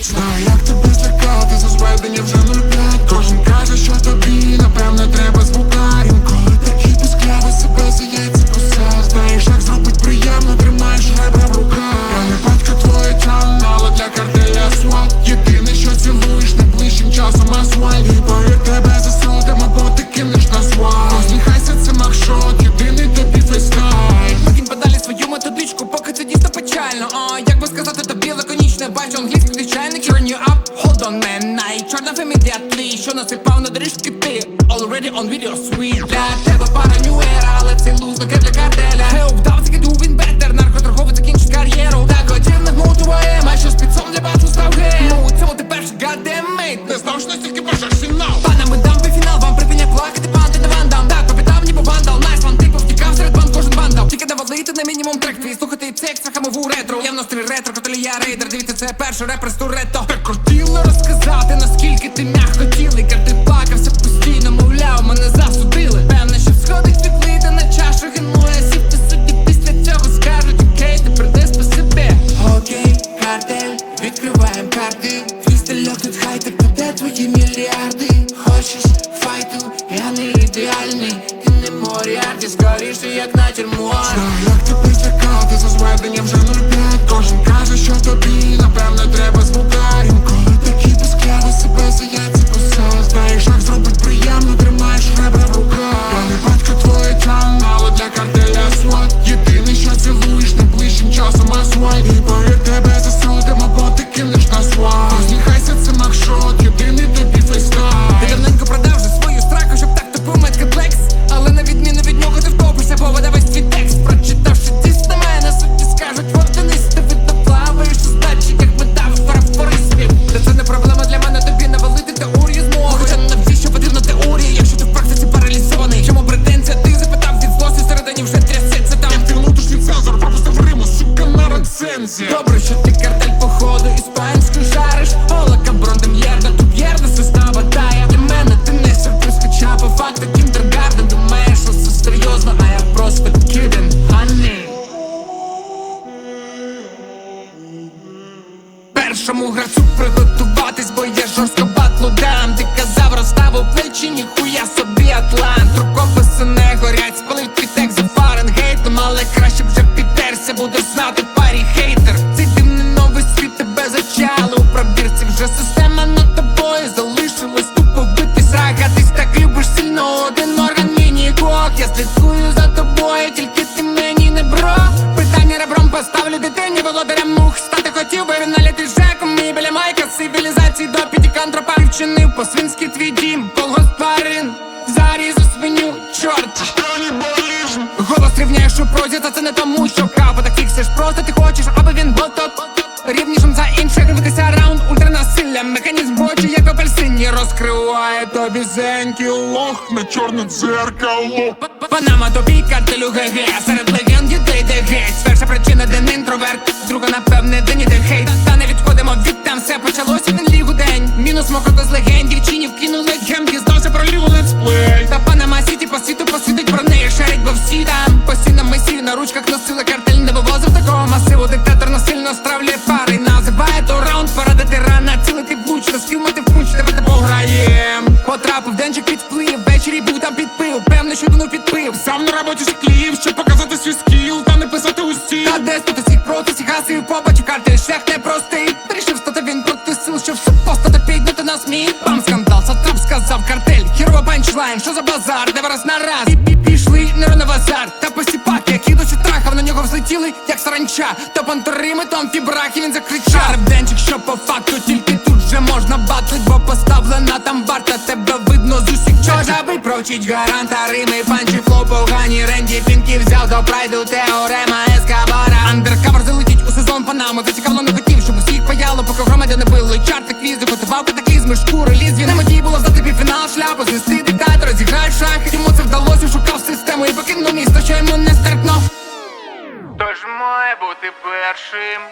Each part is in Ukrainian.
Try not to впав на доріжки ти. Already on video sweet Для тебе пара era, але цей луз таке для картеля. Хеу, вдав таки він better. Наркоторговець закінчить кар'єру. Так хотів нагнути воєм, а що спіцом для бату став гей. Ну у цьому ти перший mate. Не знав, слухати хамову ретро. Я в настрій ретро, котелі я рейдер, дивіться, це перший репер з туретто. Так хотіли розказати, наскільки ти м'яко тілий. Ти плакався постійно, мовляв, мене засудили. Певне, що сходить відлити на чашу генує Сів ти судді після цього скажуть, окей, ти приди спасибі? Окей, картель, відкриваєм карти. Твій стильок тут хайтек, то де твої мільярди? Хочеш файту, я не ідеальний Ти не моріарті, скоріше, як натюрморт Першому грацю приготуватись, бо я жорстко батлу. Дам Ти казав, розставив плечі, ніхуя собі атлант. Рукописи не горять, спалив по-свинськи твій дім, колгосп тварин Зарізу свиню, чорт. Голос рівняєш у прозі, та це не тому, що капа так фіксиш Просто. Ти хочеш, аби він був тут. Рівнішим за інших, дивитися раунд ультранасилля Механізм бочі, як апельсині Розкриває тобі зенький лох на чорне дзеркало. Панама тобі картелю ГГ Серед легенд дітей де геть. Перша причина ден інтроверт Друга напевне день іде хейт Та не відходимо від там все почалося він лігу день Мінус мокрота з легенд Дізнався про лігу летсплей Та Панама Сіті по світу посвітить про неї Шерить, бо всі там Постійно месію на ручках носили картель Не вивозив такого масиву Диктатор насильно стравлює пари. Називає то раунд Порадити рана Цілити влучно Скілмати в пунч Давайте пограєм. Потрапив денчик під вплив Ввечері був там підпив Певно, що дунув підпив Сам на роботі склів, щоб показати свій скіл Та не писати у стіл Та десь тут усіх проти всіх гасів побачив карти шлях непростий Вирішив Хірова що за базар, де вираз на раз. Пі- Пішли нейрони в азарт Та посіпаки, які досі трахав На нього взлетіли, як саранча. То панторими, там фібрахи, він закричав. Денчик, що по факту тільки тут вже можна батлить Бо поставлена там варта, тебе видно з усіх чор Жаби провчить гаранта, рими, панчі, флоу, погані. Ренді, пінки взяв до прайду, теорема Ескабара Андеркавер залетіть у сезон Панами Зацікавлено не хотів, щоб усіх паяло, поки громадяни били. Чарти квізи, готував катаклізми, шкури, ліз На меті було здати півфінал, шляпу, знести зіграй Йому це вдалося, шукав систему і покинув місто, що йому не стерпно Тож має бути першим.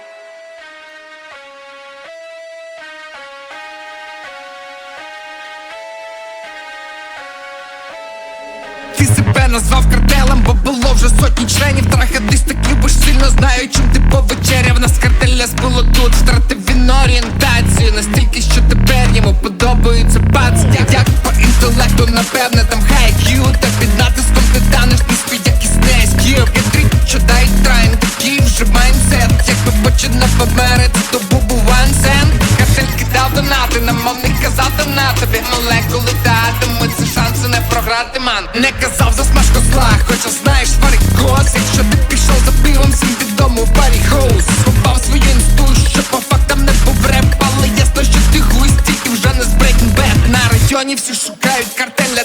Ти себе назвав картелем, бо було вже сотні членів. Трахадись так любиш сильно, знаю, чим ти повечеряв. Нас картеля збило тут, втратив він орієнтацію. Настільки, що тепер йому подобаються пац Як, донати, на мовник казав то на тобі. Молекули татимуть, це шанси не програти, ман. Не казав за смажку зла, хоча знаєш варикоз Якщо ти пішов за пивом, всім відомо парі хоус Схопав свою інсту, що по фактам не був реп Але ясно, що ти хуй тільки вже не з Breaking Bad. На районі всі шукають картеля,